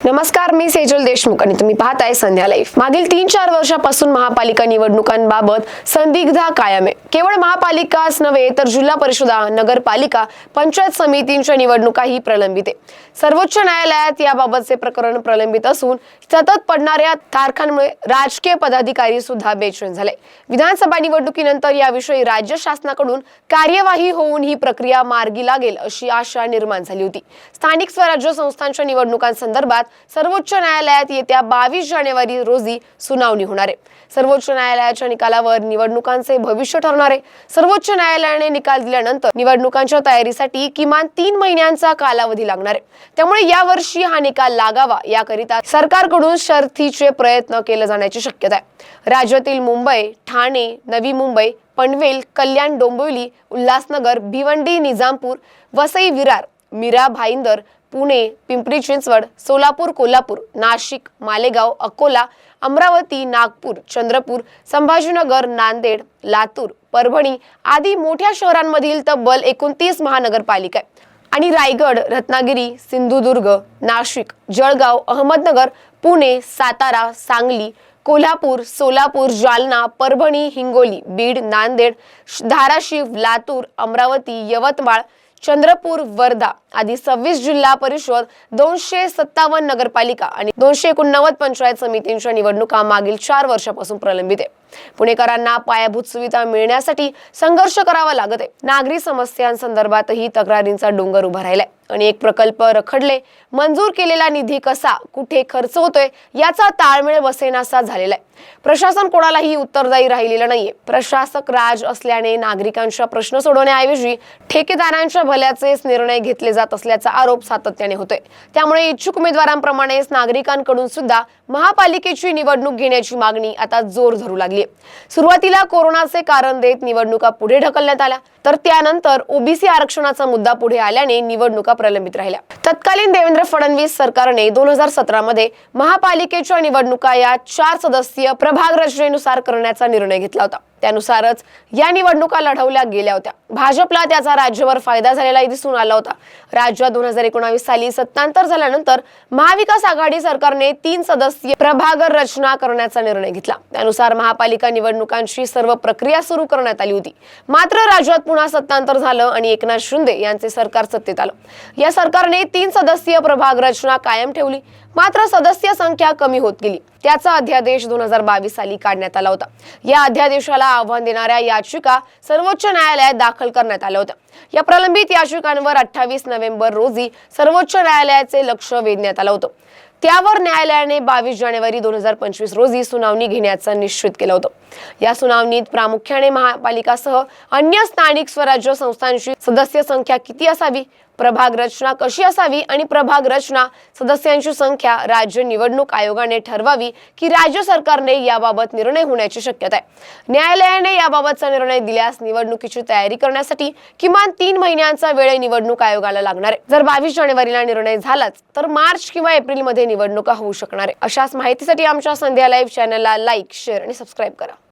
नमस्कार मी सेजल देशमुख आणि तुम्ही पाहताय संध्या लाईफ मागील तीन चार वर्षापासून महापालिका निवडणुकांबाबत संदिग्धा कायम. आहे केवळ महापालिकाच नव्हे तर जिल्हा परिषदा नगरपालिका पंचायत समितींच्या निवडणुकाही प्रलंबित आहे. सर्वोच्च न्यायालयात याबाबतचे प्रकरण प्रलंबित असून सतत पडणाऱ्या तारखांमुळे राजकीय पदाधिकारी सुद्धा बेचैन झाले. विधानसभा निवडणुकीनंतर याविषयी राज्य शासनाकडून कार्यवाही होऊन ही प्रक्रिया मार्गी लागेल अशी आशा निर्माण झाली होती. स्थानिक स्वराज्य संस्थांच्या निवडणुकांसंदर्भात सर्वोच्च न्यायालयात येत्या बावीस जानेवारी रोजी सुनावणी होणार आहे. सर्वोच्च न्यायालयाच्या निकालावर निवडणुकांचे भविष्य ठरणार आहे. सर्वोच्च न्यायालयाने निकाल दिल्यानंतर निवडणुकांच्या तयारीसाठी किमान तीन महिन्यांचा कालावधी लागणार आहे. त्यामुळे यावर्षी हा निकाल लागावा याकरिता सरकारकडून शर्थीचे प्रयत्न केले जाण्याची शक्यता आहे. राज्यातील मुंबई ठाणे नवी मुंबई पनवेल कल्याण डोंबिवली उल्हासनगर भिवंडी निजामपूर वसई विरार मीरा भाईंदर पुणे पिंपरी चिंचवड सोलापूर कोल्हापूर नाशिक मालेगाव अकोला अमरावती नागपूर चंद्रपूर संभाजीनगर नांदेड लातूर परभणी आदी मोठ्या शहरांमधील तब्बल एकोणतीस महानगरपालिका आहे. आणि रायगड रत्नागिरी सिंधुदुर्ग नाशिक जळगाव अहमदनगर पुणे सातारा सांगली कोल्हापूर सोलापूर जालना परभणी हिंगोली बीड नांदेड धाराशिव लातूर अमरावती यवतमाळ चंद्रपूर वर्धा आदी सव्वीस जिल्हा परिषद दोनशे सत्तावन्न नगरपालिका आणि दोनशे एकोणनव्वद पंचायत समितींच्या निवडणुका मागील चार वर्षापासून प्रलंबित आहे. पुणेकरांना पायाभूत सुविधा मिळण्यासाठी संघर्ष करावा लागत आहे. नागरी समस्यांसंदर्भातही तक्रारींचा डोंगर उभा राहिलाय. आणि एक प्रकल्प रखडले. मंजूर केलेला निधी कसा कुठे खर्च होतोय याचा ताळमेळ बसेनासा झालेला आहे प्रशासन कोणालाही उत्तरदायी राहिलेलं नाहीये. प्रशासक राज असल्याने नागरिकांच्या प्रश्न सोडवण्याऐवजी ठेकेदारांच्या भल्याचेच निर्णय घेतले जात असल्याचा आरोप सातत्याने होतोय. त्यामुळे इच्छुक उमेदवारांप्रमाणेच नागरिकांकडून सुद्धा महापालिकेची निवडणूक घेण्याची मागणी आता जोर धरू लागली सुरुवातीला कोरोनाचे कारण देत निवडणुका पुढे ढकलण्यात आल्या तर त्यानंतर ओबीसी आरक्षणाचा मुद्दा पुढे आल्याने निवडणुका प्रलंबित राहिल्या. तत्कालीन देवेंद्र फडणवीस सरकारने दोन हजार सतरा मध्ये महापालिकेच्या निवडणुका या चार सदस्यीय प्रभाग रचनेनुसार करण्याचा निर्णय घेतला होता. त्यानुसारच या निवडणुका लढवल्या गेल्या होत्या. भाजपला त्याचा राज्यभर फायदा झालेलाही दिसून आला होता. राज्यात दोन हजार एकोणावीस साली सत्तांतर झाल्यानंतर महाविकास आघाडी सरकारने तीन सदस्यीय प्रभाग रचना करण्याचा निर्णय घेतला. त्यानुसार महापालिका निवडणुकांची सर्व प्रक्रिया सुरू करण्यात आली होती. मात्र राज्यात पुन्हा सत्तांतर झालं आणि एकनाथ शिंदे यांचे सरकार सत्तेत आलं. या सरकारने तीन सदस्यीय प्रभाग रचना कायम ठेवली. मात्र सदस्य संख्या कमी होत गेली. त्याचा अध्यादेश दोन हजार बावीस साली काढण्यात आला होता. या अध्यादेशाला आव्हान देणाऱ्या याचिका सर्वोच्च न्यायालयात दाखल करण्यात आल्या होत्या. या प्रलंबित याचिकांवर अठ्ठावीस नोव्हेंबर रोजी सर्वोच्च न्यायालयाचे लक्ष वेधण्यात आलं होतं. त्यावर न्यायालयाने बावीस जानेवारी दोन हजार पंचवीस रोजी सुनावणी घेण्याचं निश्चित केलं होतं. या सुनावणीत प्रामुख्याने महापालिकासह अन्य स्थानिक स्वराज्य संस्थांची सदस्य संख्या किती असावी? प्रभाग रचना कशी असावी आणि प्रभाग रचना सदस्यांची संख्या राज्य निवडणूक आयोगाने ठरवावी की राज्य सरकारने याबाबत निर्णय होण्याची शक्यता आहे. न्यायालयाने याबाबतचा निर्णय दिल्यास निवडणुकीची तयारी करण्यासाठी किमान तीन महिन्यांचा वेळ निवडणूक आयोगाला लागणार आहे. जर बावीस जानेवारीला निर्णय झालाच तर मार्च किंवा एप्रिलमध्ये निवडणुका होऊ शकणार आहे. अशाच माहितीसाठी आमच्या संध्या लाईव्ह चॅनलला लाईक शेअर आणि सबस्क्राईब करा.